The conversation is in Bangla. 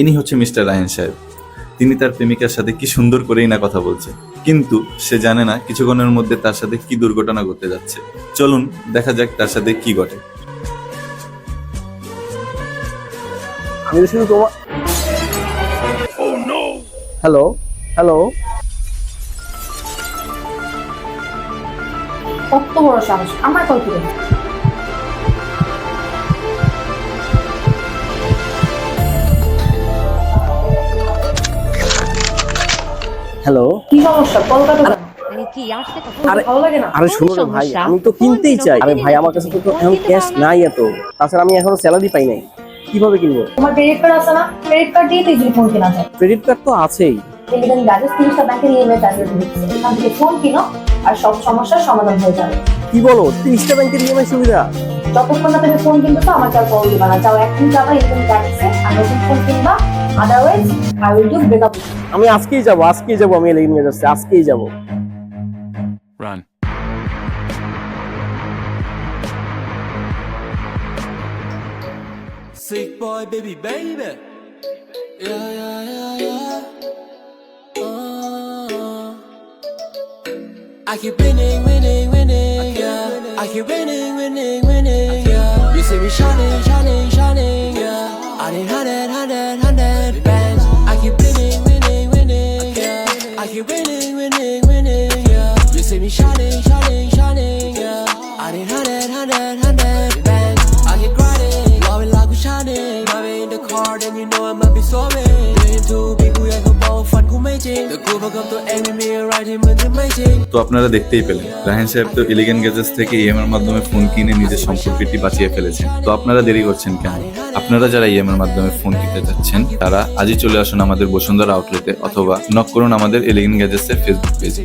ইনি হচ্ছে মিস্টার রায়ন সাহেব। তিনি তার প্রেমিকার সাথে কি সুন্দর করেই না কথা বলছে। কিন্তু সে জানে না কিছুক্ষণের মধ্যে তার সাথে কি দুর্ঘটনা ঘটতে যাচ্ছে। চলুন দেখা যাক তার সাথে কি ঘটে। আমি তো শুধু তোমার হ্যালো হ্যালো কত বড় সাহস? আমার কল হ্যালো কি সমস্যা? কলকাতা কি আরে ভালো লাগে না? আরে কোন শুনো না ভাই আমি তো কিনতেই চাই। আরে ভাই আমার কাছে তো এখন ক্যাশ নাই এত। তাছাড়া আমি এখনও স্যালারি পাই নাই। কীভাবে কিনবো? তোমার ক্রেডিট কার্ড আছে না? ক্রেডিট কার্ড দিয়ে তুই ফোন কেনা যায়। ক্রেডিট কার্ড তো আছেই। টেলিগ্রাম গাজেস তিরিশটা ব্যাংকের ইএমআই ফ্যাসিলিটি দিচ্ছে এখান থেকে ফোন কিনো আর সব সমস্যার সমাধান হয়ে যাবে। কি বলো? তিরিশটা ব্যাংকের ইএমআই সুবিধা। যতক্ষণ না তুমি ফোন কিনতে তো আমাকে আর কল দিবা না। যাও এখন যাবা ট্যাক্সে আর নতুন ফোন কিনবা। Otherwise I will do breakup আমি আজকেই যাব আজকেই যাব আমি এলিগেন যাচ্ছি আজকেই যাব Run. Sick boy, baby, baby. Yeah, yeah, yeah, yeah. Uh, I keep winning, winning, winning, yeah. I keep winning, winning, winning, yeah. You see me shining, shining, shining, winning, winning, winning, yeah. You see me shining, shining, shining, yeah. I did 100, তো আপনারা দেখতেই পেলেন। রাহেন সাহেব তো এলিগেন গ্যাজেস থেকে ইএম এর মাধ্যমে ফোন কিনে নিজের সম্পর্কটি বাঁচিয়ে ফেলেছেন। তো আপনারা দেরি করছেন কেন? আপনারা যারা ইএম এর মাধ্যমে ফোন কিনতে যাচ্ছেন, তারা আজই চলে আসুন আমাদের বসুন্ধরা আউটলেটে অথবা নক করুন আমাদের এলিগেন গ্যাজেসের ফেসবুক পেজে